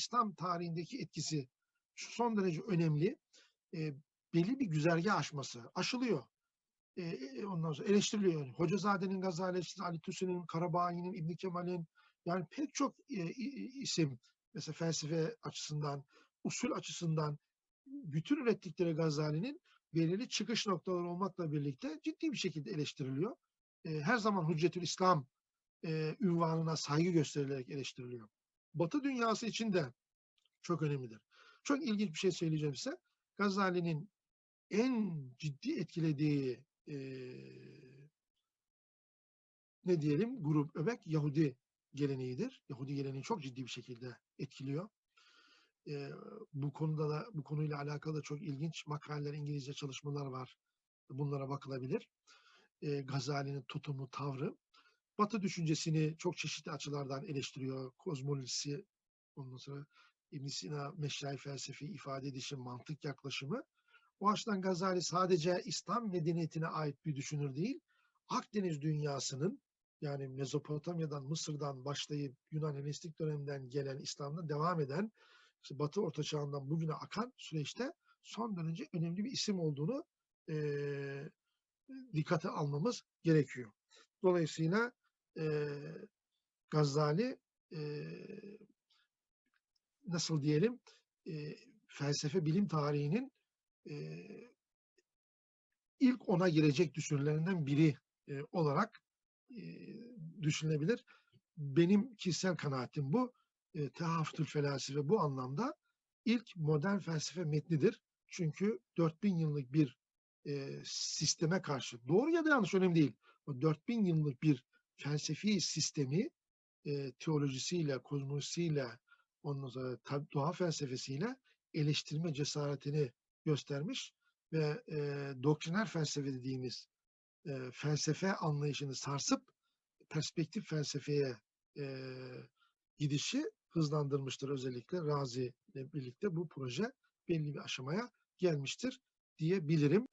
İslam tarihindeki etkisi son derece önemli. E, belli bir güzergah aşması. Aşılıyor. E, e, ondan sonra eleştiriliyor. Yani. Hocazade'nin Gazali Ali Tüsü'nün, Karabaği'nin, İbn Kemal'in yani pek çok e, isim mesela felsefe açısından, usul açısından bütün ürettikleri Gazali'nin belirli çıkış noktaları olmakla birlikte ciddi bir şekilde eleştiriliyor. E, her zaman Hüccetül İslam e, ünvanına saygı gösterilerek eleştiriliyor. Batı dünyası için de çok önemlidir. Çok ilginç bir şey söyleyeceğim size. Gazali'nin en ciddi etkilediği e, ne diyelim grup öbek Yahudi geleneğidir. Yahudi geleneği çok ciddi bir şekilde etkiliyor. E, bu konuda da bu konuyla alakalı da çok ilginç makaleler, İngilizce çalışmalar var. Bunlara bakılabilir. E, Gazali'nin tutumu, tavrı. Batı düşüncesini çok çeşitli açılardan eleştiriyor. Kozmolojisi, ondan sonra ibn Sina meşrai felsefi ifade edişi, mantık yaklaşımı. O açıdan Gazali sadece İslam medeniyetine ait bir düşünür değil, Akdeniz dünyasının yani Mezopotamya'dan, Mısır'dan başlayıp Yunan Helenistik döneminden gelen İslam'da devam eden işte Batı Orta Çağ'ından bugüne akan süreçte son derece önemli bir isim olduğunu eee dikkate almamız gerekiyor. Dolayısıyla eee Gazali eee, nasıl diyelim eee, felsefe bilim tarihinin eee, ilk ona girecek düşünürlerinden biri eee, olarak eee, düşünülebilir. Benim kişisel kanaatim bu. E, Tehafütül Felasife bu anlamda ilk modern felsefe metnidir. Çünkü 4000 yıllık bir e, sisteme karşı, doğru ya da yanlış önemli değil. O 4000 yıllık bir felsefi sistemi e, teolojisiyle, kozmolojisiyle, ondan sonra doğa felsefesiyle eleştirme cesaretini göstermiş ve e, doktriner felsefe dediğimiz e, felsefe anlayışını sarsıp perspektif felsefeye e, gidişi hızlandırmıştır özellikle Razi ile birlikte bu proje belli bir aşamaya gelmiştir diyebilirim.